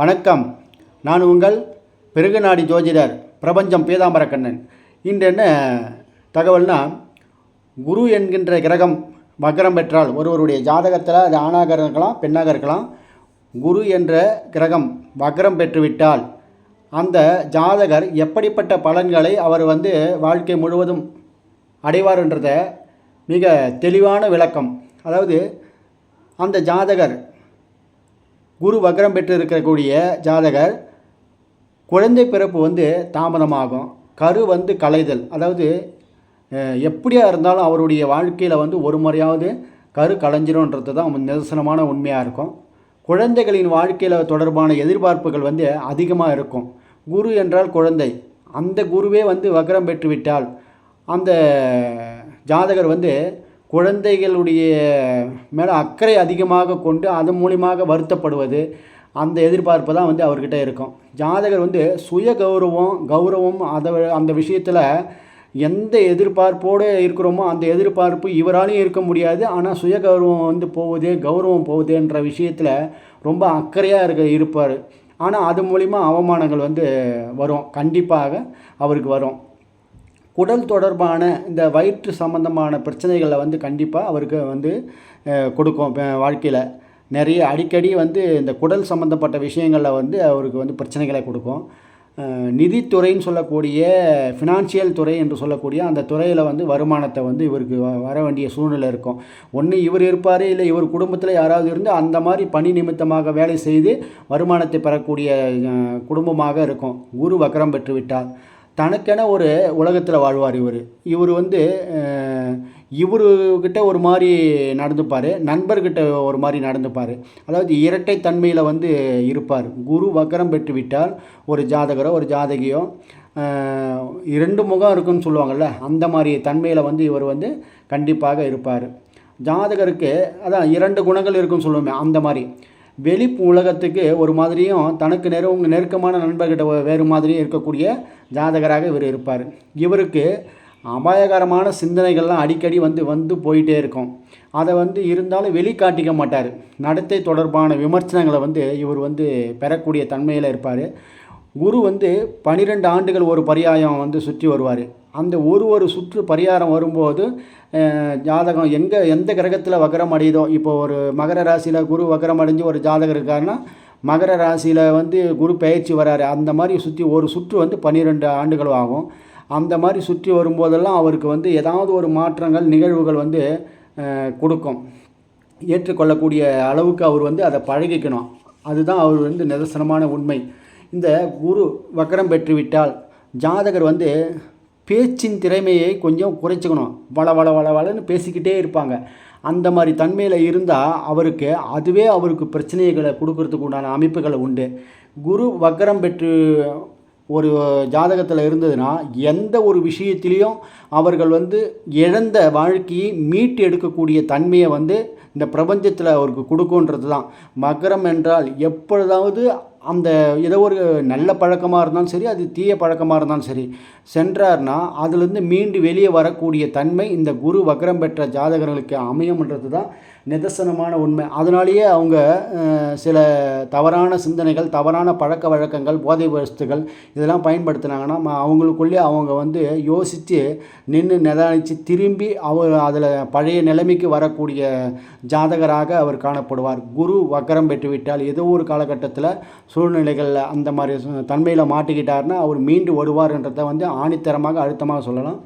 வணக்கம். நான் உங்கள் பிருகுநாடி ஜோதிடர் பிரபஞ்சம் பீதாம்பரக்கண்ணன். இன்று என்ன தகவல்னா குரு என்கின்ற கிரகம் வக்ரம் பெற்றால் ஒருவருடைய ஜாதகத்தில் அது ஆணாக இருக்கலாம் பெண்ணாக இருக்கலாம். குரு என்ற கிரகம் வக்ரம் பெற்றுவிட்டால் அந்த ஜாதகர் எப்படிப்பட்ட பலன்களை அவர் வந்து வாழ்க்கை முழுவதும் அடைவார்ன்றத மிக தெளிவான விளக்கம். அதாவது அந்த ஜாதகர் குரு வக்ரம் பெற்று இருக்கக்கூடிய ஜாதகர் குழந்தை பிறப்பு வந்து தாமதமாகும். கரு வந்து கலைதல் அதாவது எப்படியாக இருந்தாலும் அவருடைய வாழ்க்கையில் வந்து ஒரு முறையாவது கரு கலைஞ்சிரும்ன்றது தான் நிதர்சனமான உண்மையாக இருக்கும். குழந்தைகளின் வாழ்க்கையில் தொடர்பான எதிர்பார்ப்புகள் வந்து அதிகமாக இருக்கும். குரு என்றால் குழந்தை. அந்த குருவே வந்து வக்ரம் பெற்றுவிட்டால் அந்த ஜாதகர் வந்து குழந்தைகளுடைய மேலே அக்கறை அதிகமாக கொண்டு அதன் மூலியமாக வருத்தப்படுவது அந்த எதிர்பார்ப்பு தான் வந்து அவர்கிட்ட இருக்கும். ஜாதகர் வந்து சுய கௌரவம் கௌரவம் அதை அந்த விஷயத்தில் எந்த எதிர்பார்ப்போடு இருக்கிறோமோ அந்த எதிர்பார்ப்பு இவராலையும் இருக்க முடியாது. ஆனால் சுய கௌரவம் வந்து போகுது கௌரவம் போகுதுன்ற விஷயத்தில் ரொம்ப அக்கறையாக இருக்க இருப்பார். ஆனால் அது மூலிமா அவமானங்கள் வந்து வரும். கண்டிப்பாக அவருக்கு வரும். குடல் தொடர்பான இந்த வயிற்று சம்பந்தமான பிரச்சனைகளை வந்து கண்டிப்பாக அவருக்கு வந்து கொடுக்கும். வாழ்க்கையில் நிறைய அடிக்கடி வந்து இந்த குடல் சம்மந்தப்பட்ட விஷயங்களில் வந்து அவருக்கு வந்து பிரச்சனைகளை கொடுக்கும். நிதித்துறைன்னு சொல்லக்கூடிய ஃபினான்ஷியல் துறை என்று சொல்லக்கூடிய அந்த துறையில் வந்து வருமானத்தை வந்து இவருக்கு வ- வர வேண்டிய சூழ்நிலை இருக்கும். ஒன்று இவர் இருப்பார் இல்லை இவர் குடும்பத்தில் யாராவது இருந்து அந்த மாதிரி பணி நிமித்தமாக வேலை செய்து வருமானத்தை பெறக்கூடிய குடும்பமாக இருக்கும். குரு வக்கரம் பெற்றுவிட்டார் தனக்கென ஒரு உலகத்தில் வாழ்வார் இவர். இவர் வந்து இவருக்கிட்ட ஒரு மாதிரி நடந்துப்பார் நண்பர்கிட்ட ஒரு மாதிரி நடந்துப்பார். அதாவது இரட்டை தன்மையில் வந்து இருப்பார். குரு வக்கரம் பெற்று விட்டால் ஒரு ஜாதகரோ ஒரு ஜாதகியோ இரண்டு முகம் இருக்குன்னு சொல்லுவாங்கள்ல அந்த மாதிரி தன்மையில் வந்து இவர் வந்து கண்டிப்பாக இருப்பார். ஜாதகருக்கு அதான் இரண்டு குணங்கள் இருக்குன்னு சொல்லுவோமே அந்த மாதிரி வெளி உலகத்துக்கு ஒரு மாதிரியும் தனக்கு நெரு நெருக்கமான நண்பர்கிட்ட வேறு மாதிரியும் இருக்கக்கூடிய ஜாதகராக இவர் இருப்பார். இவருக்கு அபாயகரமான சிந்தனைகள்லாம் அடிக்கடி வந்து வந்து போயிட்டே இருக்கும். அதை வந்து இருந்தாலும் வெளிக்காட்டிக்க மாட்டார். நடத்தை தொடர்பான விமர்சனங்களை வந்து இவர் வந்து பெறக்கூடிய தன்மையில் இருப்பார். குரு வந்து பன்னிரெண்டு ஆண்டுகள் ஒரு பரியாயம் வந்து சுற்றி வருவார். அந்த ஒரு ஒரு சுற்று பரிகாரம் வரும்போது ஜாதகம் எங்கே எந்த கிரகத்தில் வக்கரம் அடையுதோ இப்போ ஒரு மகர ராசியில் குரு வக்கரம் அடைஞ்சு ஒரு ஜாதகம் இருக்காருன்னா மகர ராசியில் வந்து குரு பயிற்சி வராரு. அந்த மாதிரி சுற்றி ஒரு சுற்று வந்து பன்னிரெண்டு ஆண்டுகள் ஆகும். அந்த மாதிரி சுற்றி வரும்போதெல்லாம் அவருக்கு வந்து ஏதாவது ஒரு மாற்றங்கள் நிகழ்வுகள் வந்து கொடுக்கும். ஏற்றுக்கொள்ளக்கூடிய அளவுக்கு அவர் வந்து அதை பழகிக்கணும். அதுதான் அவர் வந்து நிதர்சனமான உண்மை. இந்த குரு வக்கரம் பெற்றுவிட்டால் ஜாதகர் வந்து பேச்சின் திறமையை கொஞ்சம் குறைச்சிக்கணும். வள வள வள வளன்னு பேசிக்கிட்டே இருப்பாங்க. அந்த மாதிரி தன்மையில் இருந்தால் அவருக்கு அதுவே அவருக்கு பிரச்சனைகளை கொடுக்கறதுக்கு உண்டான அமைப்புகளை உண்டு. குரு வக்கரம் பெற்று ஒரு ஜாதகத்தில் இருந்ததுன்னா எந்த ஒரு விஷயத்திலையும் அவர்கள் வந்து இழந்த வாழ்க்கையை மீட்டு எடுக்கக்கூடிய தன்மையை வந்து இந்த பிரபஞ்சத்தில் அவருக்கு கொடுக்குன்றது தான் மகரம் என்றால் எப்பொழுதாவது அந்த ஏதோ ஒரு நல்ல பழக்கமாக இருந்தாலும் சரி அது தீய பழக்கமாக இருந்தாலும் சரி சென்றார்னா அதுலேருந்து மீண்டு வெளியே வரக்கூடிய தன்மை இந்த குரு வக்ரம் பெற்ற ஜாதகர்களுக்கு அமையும்ன்றது தான் நிதர்சனமான உண்மை. அதனாலேயே அவங்க சில தவறான சிந்தனைகள் தவறான பழக்க வழக்கங்கள் போதை வஸ்துகள் இதெல்லாம் பயன்படுத்தினாங்கன்னா அவங்களுக்குள்ளே அவங்க வந்து யோசித்து நின்று நிதானித்து திரும்பி அவர் அதில் பழைய நிலைமைக்கு வரக்கூடிய ஜாதகராக அவர் காணப்படுவார். குரு வக்கரம் பெற்றுவிட்டால் ஏதோ ஒரு காலகட்டத்தில் சூழ்நிலைகளில் அந்த மாதிரி தன்மையில் மாட்டிக்கிட்டாருன்னா அவர் மீண்டு வருவார்ன்றதை வந்து ஆணித்தரமாக அழுத்தமாக சொல்லலாம்.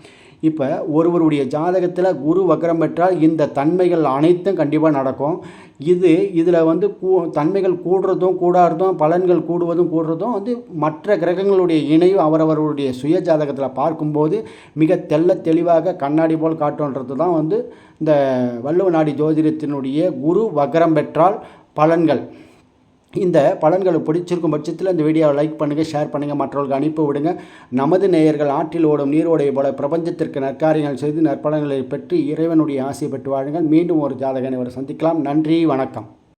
இப்போ ஒருவருடைய ஜாதகத்தில் குரு வக்கரம் பெற்றால் இந்த தன்மைகள் அனைத்தும் கண்டிப்பாக நடக்கும். இது இதில் வந்து கூ தன்மைகள் கூடுறதும் கூடாததும் பலன்கள் கூடுவதும் கூடுறதும் வந்து மற்ற கிரகங்களுடைய இணையும் அவரவருடைய சுய ஜாதகத்தில் பார்க்கும்போது மிக தெல்ல தெளிவாக கண்ணாடி போல் காட்டுன்றது தான் வந்து இந்த வள்ளுவ நாடி ஜோதிடத்தினுடைய குரு வக்கரம் பெற்றால் பலன்கள். இந்த பலன்களை பிடிச்சிருக்கும் பட்சத்தில் இந்த வீடியோவை லைக் பண்ணுங்கள் ஷேர் பண்ணுங்கள் மற்றவர்களுக்கு அனுப்பி விடுங்க. நமது நேயர்கள் ஆற்றில் ஓடும் நீரோடைய போல பிரபஞ்சத்திற்கு நற்காரியங்கள் செய்து நற்பலன்களை பெற்று இறைவனுடைய ஆசை பெற்று வாழுங்கள். மீண்டும் ஒரு ஜாதகனை அவரை சந்திக்கலாம். நன்றி வணக்கம்.